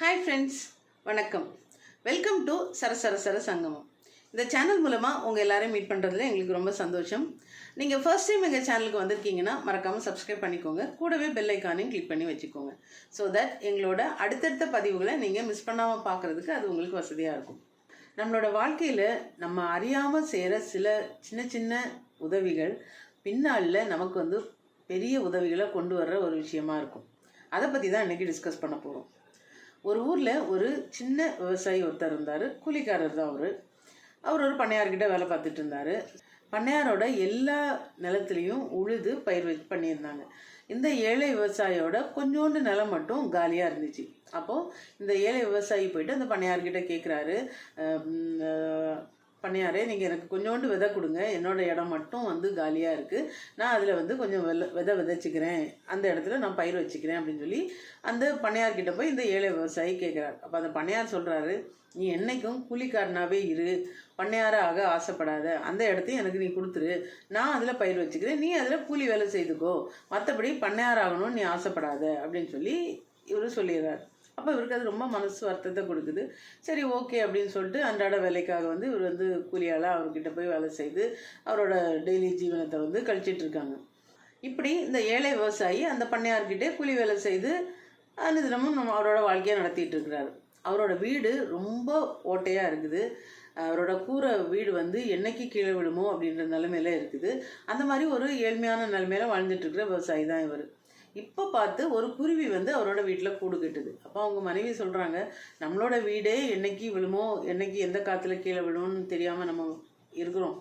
Hi friends வணக்கம். Welcome to சரசர சர சங்கமம். இந்த சேனல் மூலமாக உங்கள் எல்லாரையும் மீட் பண்ணுறதுல எங்களுக்கு ரொம்ப சந்தோஷம். நீங்கள் ஃபர்ஸ்ட் டைம் எங்கள் சேனலுக்கு வந்திருக்கீங்கன்னா மறக்காமல் சப்ஸ்கிரைப் பண்ணிக்கோங்க. கூடவே பெல் ஐக்கானையும் கிளிக் பண்ணி வச்சுக்கோங்க. ஸோ தட் எங்களோட அடுத்தடுத்த பதிவுகளை நீங்கள் மிஸ் பண்ணாமல் பார்க்குறதுக்கு அது உங்களுக்கு வசதியாக இருக்கும். நம்மளோட வாழ்க்கையில் நம்ம அறியாமல் செய்கிற சில சின்ன சின்ன உதவிகள் பின்னாளில் நமக்கு வந்து பெரிய உதவிகளை கொண்டு வர்ற ஒரு விஷயமா இருக்கும். அதை பற்றி தான் இன்றைக்கி டிஸ்கஸ் பண்ண போகிறோம் ஒரு ஊரில் ஒரு சின்ன விவசாயி ஒருத்தர் இருந்தார். கூலிக்காரர் தான் அவர். அவர் ஒரு பண்ணையார்கிட்ட வேலை பார்த்துட்டு இருந்தார். பண்ணையாரோட எல்லா நிலத்துலேயும் உழுது பயிர் வச்சு பண்ணியிருந்தாங்க. இந்த ஏழை விவசாயியோட கொஞ்சோண்டு நிலம் மட்டும் காலியாக இருந்துச்சு. அப்போது இந்த ஏழை விவசாயி போயிட்டு அந்த பண்ணையார்கிட்ட கேட்குறாரு பண்ணையாரே நீங்கள் எனக்கு கொஞ்சோண்டு விதை கொடுங்க. என்னோட இடம் மட்டும் வந்து காலியாக இருக்குது நான் அதில் வந்து கொஞ்சம் வெல விதை விதைச்சிக்கிறேன். அந்த இடத்துல நான் பயிர் வச்சுக்கிறேன் அப்படின்னு சொல்லி அந்த பண்ணையார்கிட்ட போய் இந்த ஏழை விவசாயி கேட்குறாரு அப்போ அந்த பண்ணையார் சொல்கிறாரு நீ என்னைக்கும் கூலிக்காரனாகவே இரு. பண்ணையாராக ஆக ஆசைப்படாத. அந்த இடத்தையும் எனக்கு நீ கொடுத்துரு. நான் அதில் பயிர் வச்சுக்கிறேன். நீ அதில் கூலி வேலை செய்துக்கோ. மற்றபடி பண்ணையார் ஆகணும்னு நீ ஆசைப்படாத. அப்படின்னு சொல்லி இவர் சொல்லிடுறாரு. அப்போ இவருக்கு அது ரொம்ப மனசு வருத்தத்தை கொடுக்குது. சரி ஓகே அப்படின்னு சொல்லிட்டு அன்றாட வேலைக்காக வந்து இவர் வந்து கூலியால் அவர்கிட்ட போய் வேலை செய்து அவரோட டெய்லி ஜீவனத்தை வந்து கழிச்சிட்டு இருக்காங்க. இப்படி இந்த ஏழை விவசாயி அந்த பண்ணையார்கிட்டே கூலி வேலை செய்து அனுதினமும் நம்ம அவரோட வாழ்க்கையை நடத்திட்டு இருக்கிறாரு. அவரோட வீடு ரொம்ப ஓட்டையாக இருக்குது. அவரோட கூரை வீடு வந்து என்னைக்கு கீழே விழுமோ அப்படின்ற நிலைமையில இருக்குது. அந்த மாதிரி ஒரு ஏழ்மையான நிலைமையில வாழ்ந்துட்டு இருக்கிற விவசாயி தான் இவர். இப்போ பார்த்து ஒரு குருவி வந்து அவரோட வீட்டில் கூடு கட்டுது. அப்போ அவங்க மனைவி சொல்கிறாங்க நம்மளோட வீடே என்னைக்கு விழுமோ என்னைக்கு எந்த காற்றுல கீழே விழும்னு தெரியாமல் நம்ம இருக்கிறோம்.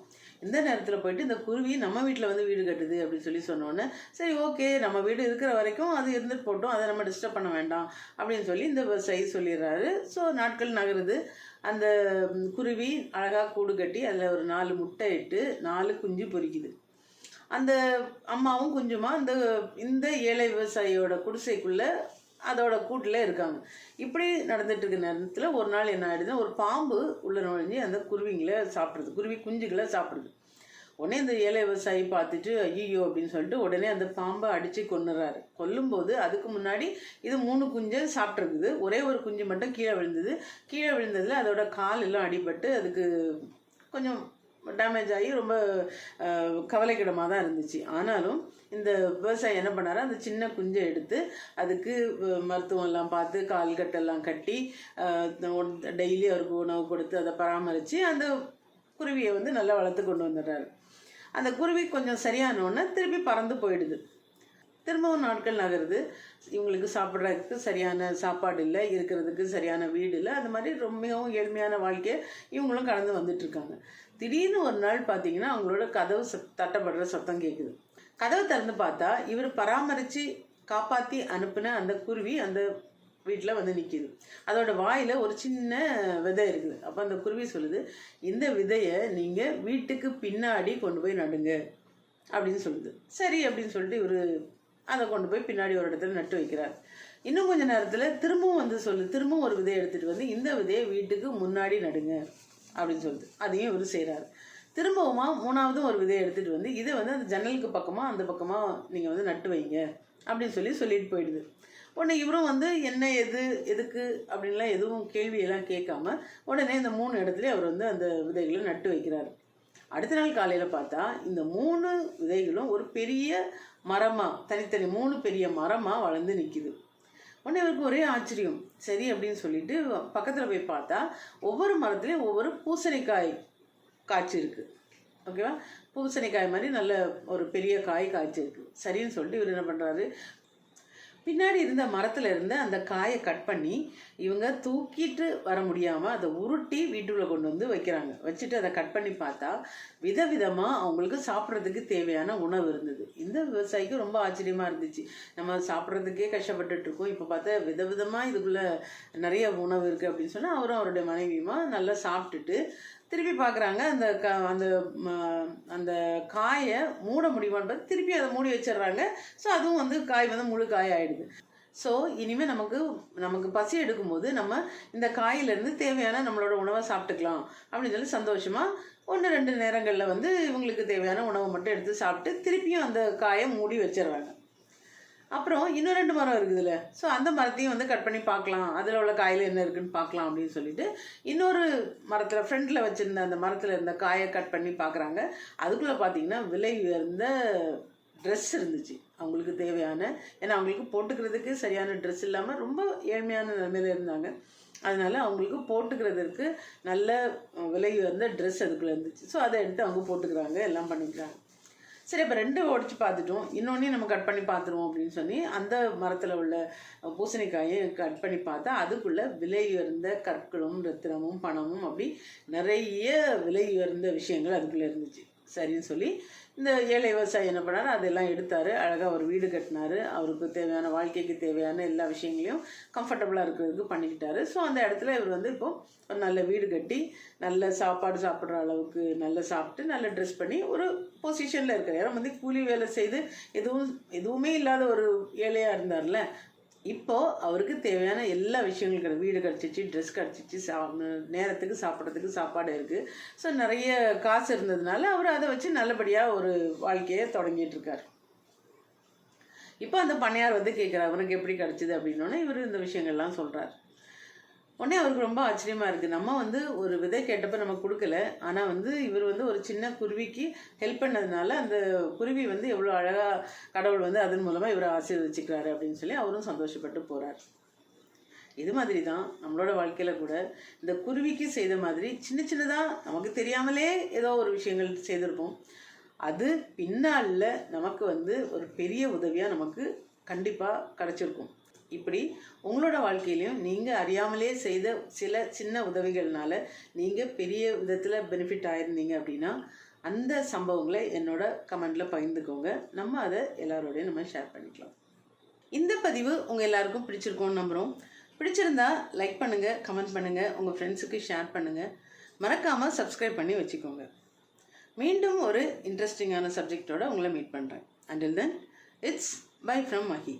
இந்த நேரத்தில் போயிட்டு இந்த குருவி நம்ம வீட்டில் வந்து வீடு கட்டுது அப்படின்னு சொல்லி சொன்னோன்னே சரி ஓகே நம்ம வீடு இருக்கிற வரைக்கும் அது இருந்துட்டு போட்டோம் அதை நம்ம டிஸ்டர்ப் பண்ண வேண்டாம் அப்படின்னு சொல்லி இந்த சைஸ் சொல்லிடுறாரு. ஸோ நாட்கள் நகருது. அந்த குருவி அழகாக கூடு கட்டி அதில் ஒரு நாலு முட்டை இட்டு நாலு குஞ்சு பொரிக்குது. அந்த அம்மாவும் கொஞ்சமாக அந்த இந்த ஏழை விவசாயியோட குடிசைக்குள்ளே அதோட கூட்டில் இருக்காங்க. இப்படி நடந்துட்டு இருக்க நேரத்தில் ஒரு நாள் என்ன ஆயிடுதுன்னா ஒரு பாம்பு உள்ள நுழைஞ்சு அந்த குருவிங்களை சாப்பிடுது. குருவி குஞ்சுகளை சாப்பிடுது. உடனே இந்த ஏழை விவசாயி பார்த்துட்டு ஐயோ அப்படின்னு சொல்லிட்டு உடனே அந்த பாம்பை அடித்து கொண்டுறாரு கொல்லும்போது அதுக்கு முன்னாடி இது மூணு குஞ்சை சாப்பிட்ருக்குது ஒரே ஒரு குஞ்சு மட்டும் கீழே விழுந்தது. கீழே விழுந்ததில் அதோட கால் எல்லாம் அடிபட்டு அதுக்கு கொஞ்சம் டேமேஜ் ஆகி ரொம்ப கவலைக்கிடமாக தான் இருந்துச்சு. ஆனாலும் இந்த விவசாயி என்ன பண்ணாரு? அந்த சின்ன குஞ்சை எடுத்து அதுக்கு மருத்துவம்லாம் பார்த்து கால் கட்டெல்லாம் கட்டி டெய்லி அவருக்கு உணவு கொடுத்து அதை பராமரித்து அந்த குருவியை வந்து நல்லா வளர்த்து கொண்டு வந்துடுறாரு. அந்த குருவி கொஞ்சம் சரியானோடனே திருப்பி பறந்து போயிடுது. திரும்பவும் நாட்கள் நகருது. இவங்களுக்கு சாப்பிட்றதுக்கு சரியான சாப்பாடு இல்லை இருக்கிறதுக்கு சரியான வீடு இல்லை. அந்த மாதிரி ரொம்பவும் ஏழ்மையான வாழ்க்கையை இவங்களும் கடந்து வந்துட்டுருக்காங்க திடீர்னு ஒரு நாள் பார்த்தீங்கன்னா அவங்களோட கதவு தட்டப்படுற சத்தம் கேட்குது கதவை திறந்து பார்த்தா இவர் பராமரித்து காப்பாற்றி அனுப்பின அந்த குருவி அந்த வீட்டில் வந்து நிற்கிது அதோட வாயில் ஒரு சின்ன விதை இருக்குது. அப்போ அந்த குருவி சொல்லுது இந்த விதையை நீங்கள் வீட்டுக்கு பின்னாடி கொண்டு போய் நடுங்க அப்படின்னு சொல்லுது. சரி அப்படின்னு சொல்லிட்டு இவர் அதை கொண்டு போய் பின்னாடி ஒரு இடத்துல நட்டு வைக்கிறார். இன்னும் கொஞ்ச நேரத்தில் திரும்பவும் வந்து சொல்லு திரும்பவும் ஒரு விதையை எடுத்துகிட்டு வந்து இந்த விதையை வீட்டுக்கு முன்னாடி நடுங்க அப்படின்னு சொல்லுது அதையும் இவர் செய்கிறாரு திரும்பவுமா மூணாவதும் ஒரு விதையை எடுத்துகிட்டு வந்து இதை வந்து அந்த ஜன்னலுக்கு பக்கமாக அந்த பக்கமாக நீங்கள் வந்து நட்டு வைங்க அப்படின்னு சொல்லி சொல்லிட்டு போயிடுது. உடனே இவரும் வந்து என்ன எது எதுக்கு? அப்படின்லாம் எதுவும் கேள்வியெல்லாம் கேட்காம உடனே இந்த மூணு இடத்துலையும் அவர் வந்து அந்த விதைகளை நட்டு வைக்கிறார். அடுத்த நாள் காலையில் பார்த்தா இந்த மூணு விதைகளும் ஒரு பெரிய மரமாக தனித்தனி மூணு பெரிய மரமாக வளர்ந்து நிற்கிது உடனே அவருக்கு ஒரே ஆச்சரியம். சரி அப்படின்னு சொல்லிட்டு பக்கத்தில் போய் பார்த்தா ஒவ்வொரு மரத்துலேயும் ஒவ்வொரு பூசணிக்காய் காய்ச்சி இருக்கு. ஓகேவா பூசணிக்காய் மாதிரி நல்ல ஒரு பெரிய காய் காய்ச்சி இருக்கு. சரின்னு சொல்லிட்டு இவர் என்ன பண்ணுறாரு பின்னாடி இருந்த மரத்தில் இருந்து அந்த காயை கட் பண்ணி இவங்க தூக்கிட்டு வர முடியாமல் அதை உருட்டி வீட்டுக்குள்ளே கொண்டு வந்து வைக்கிறாங்க. வச்சுட்டு அதை கட் பண்ணி பார்த்தா விதவிதமாக அவங்களுக்கு சாப்பிட்றதுக்கு தேவையான உணவு இருந்தது. இந்த விவசாயிக்கு ரொம்ப ஆச்சரியமாக இருந்துச்சு. நம்ம சாப்பிட்றதுக்கே கஷ்டப்பட்டுட்டு இருக்கோம். இப்போ பார்த்தா விதவிதமாக இதுக்குள்ளே நிறைய உணவு இருக்குது அப்படின்னு சொன்னால் அவரும் அவருடைய மனைவியுமா நல்லா சாப்பிட்டுட்டு திருப்பி பார்க்குறாங்க அந்த க அந்த அந்த காயை மூட முடியுமான்றது திருப்பி அதை மூடி வச்சிடுறாங்க. ஸோ அதுவும் வந்து காய் வந்து முழு காய் ஆகிடுது ஸோ இனிமேல் நமக்கு நமக்கு பசி எடுக்கும்போது நம்ம இந்த காயிலேருந்து தேவையான நம்மளோட உணவை சாப்பிட்டுக்கலாம் அப்படின்னு சொல்லி சந்தோஷமாக ஒன்று ரெண்டு நேரங்களில் வந்து இவங்களுக்கு தேவையான உணவை மட்டும் எடுத்து சாப்பிட்டு திருப்பியும் அந்த காயை மூடி வச்சிடுறாங்க. அப்புறம் இன்னும் ரெண்டு மரம் இருக்குதுல்ல ஸோ அந்த மரத்தையும் வந்து கட் பண்ணி பார்க்கலாம். அதில் உள்ள காயில் என்ன இருக்குன்னு பார்க்கலாம் அப்படின்னு சொல்லிட்டு இன்னொரு மரத்தில் ஃப்ரெண்டில் வச்சுருந்த அந்த மரத்தில் இருந்த காயை கட் பண்ணி பார்க்குறாங்க. அதுக்குள்ளே பார்த்தீங்கன்னா விலை உயர்ந்த ட்ரெஸ் இருந்துச்சு. அவங்களுக்கு தேவையான ஏன்னா அவங்களுக்கு போட்டுக்கிறதுக்கு சரியான ட்ரெஸ் இல்லாமல் ரொம்ப ஏழ்மையான நிலைமையில் இருந்தாங்க. அதனால அவங்களுக்கு போட்டுக்கிறதுக்கு நல்ல விலை உயர்ந்த ட்ரெஸ் அதுக்குள்ளே இருந்துச்சு. ஸோ அதை எடுத்து அவங்க போட்டுக்கிறாங்க எல்லாம் பண்ணிக்கிறாங்க. சரி இப்போ ரெண்டு உடச்சி பார்த்துட்டோம். இன்னொன்னே நம்ம கட் பண்ணி பார்த்துருவோம் அப்படின்னு சொல்லி அந்த மரத்தில் உள்ள பூசணிக்காயை கட் பண்ணி பார்த்தா அதுக்குள்ளே விலை உயர்ந்த கற்களும் ரத்தினமும் பணமும் அப்படி நிறைய விலை உயர்ந்த விஷயங்கள் அதுக்குள்ளே இருந்துச்சு. சரின்னு சொல்லி இந்த ஏழை விவசாயி என்ன பண்ணார்? அதெல்லாம் எடுத்தார். அழகாக ஒரு வீடு கட்டினார். அவருக்கு தேவையான வாழ்க்கைக்கு தேவையான எல்லா விஷயங்களையும் கம்ஃபர்டபுளாக இருக்கிறதுக்கு பண்ணிக்கிட்டாரு. ஸோ அந்த இடத்துல இவர் வந்து இப்போது ஒரு நல்ல வீடு கட்டி நல்ல சாப்பாடு சாப்பிட்ற அளவுக்கு நல்ல சாப்பிட்டு நல்ல ட்ரெஸ் பண்ணி ஒரு பொசிஷனில் இருக்கிறார் வந்து கூலி வேலை செய்து எதுவும் எதுவுமே இல்லாத ஒரு ஏழையாக இருந்தார்ல? இப்போ அவருக்கு தேவையான எல்லா விஷயங்களும் கிடையாது வீடு கிடச்சிச்சு ட்ரெஸ் கிடச்சிச்சு சா நேரத்துக்கு சாப்பிட்றதுக்கு சாப்பாடு இருக்குது ஸோ நிறைய காசு இருந்ததுனால அவர் அதை வச்சு நல்லபடியாக ஒரு வாழ்க்கையை தொடங்கிட்டு இருக்கார். இப்போ அந்த பணியார் வந்து கேட்குறாரு அவருக்கு எப்படி கிடச்சிது அப்படின்னோடனே இவர் இந்த விஷயங்கள்லாம் சொல்கிறார் உடனே அவருக்கு ரொம்ப ஆச்சரியமாக இருக்குது நம்ம வந்து ஒரு விதை கேட்டப்போ நம்ம கொடுக்கல. ஆனால் வந்து இவர் வந்து ஒரு சின்ன குருவிக்கு ஹெல்ப் பண்ணதுனால அந்த குருவி வந்து எவ்வளோ அழகாக கடவுள் வந்து அதன் மூலமாக இவரை ஆசீர்வதிச்சுக்கிறாரு அப்படின்னு சொல்லி அவரும் சந்தோஷப்பட்டு போகிறார் இது மாதிரி தான் நம்மளோட வாழ்க்கையில் கூட இந்த குருவிக்கு செய்த மாதிரி சின்ன சின்னதாக நமக்கு தெரியாமலே ஏதோ ஒரு விஷயங்கள் செய்திருப்போம். அது பின்னாளில் நமக்கு வந்து ஒரு பெரிய உதவியாக நமக்கு கண்டிப்பாக கிடச்சிருக்கும். இப்படி உங்களோட வாழ்க்கையிலையும் நீங்கள் அறியாமலே செய்த சில சின்ன உதவிகள்னால நீங்கள் பெரிய விதத்தில் பெனிஃபிட் ஆயிருந்தீங்க அப்படின்னா அந்த சம்பவங்களை என்னோட கமெண்டில் பகிர்ந்துக்கோங்க. நம்ம அதை எல்லாரோடையும் நம்ம ஷேர் பண்ணிக்கலாம். இந்த பதிவு உங்கள் எல்லாருக்கும் பிடிச்சிருக்கோன்னு நம்புகிறோம் பிடிச்சிருந்தா லைக் பண்ணுங்கள் கமெண்ட் பண்ணுங்கள் உங்கள் ஃப்ரெண்ட்ஸுக்கு ஷேர் பண்ணுங்கள் மறக்காமல் சப்ஸ்கிரைப் பண்ணி வச்சுக்கோங்க. மீண்டும் ஒரு இன்ட்ரெஸ்டிங்கான சப்ஜெக்டோட உங்களை மீட் பண்ணுறேன் until then it's bye from Mahi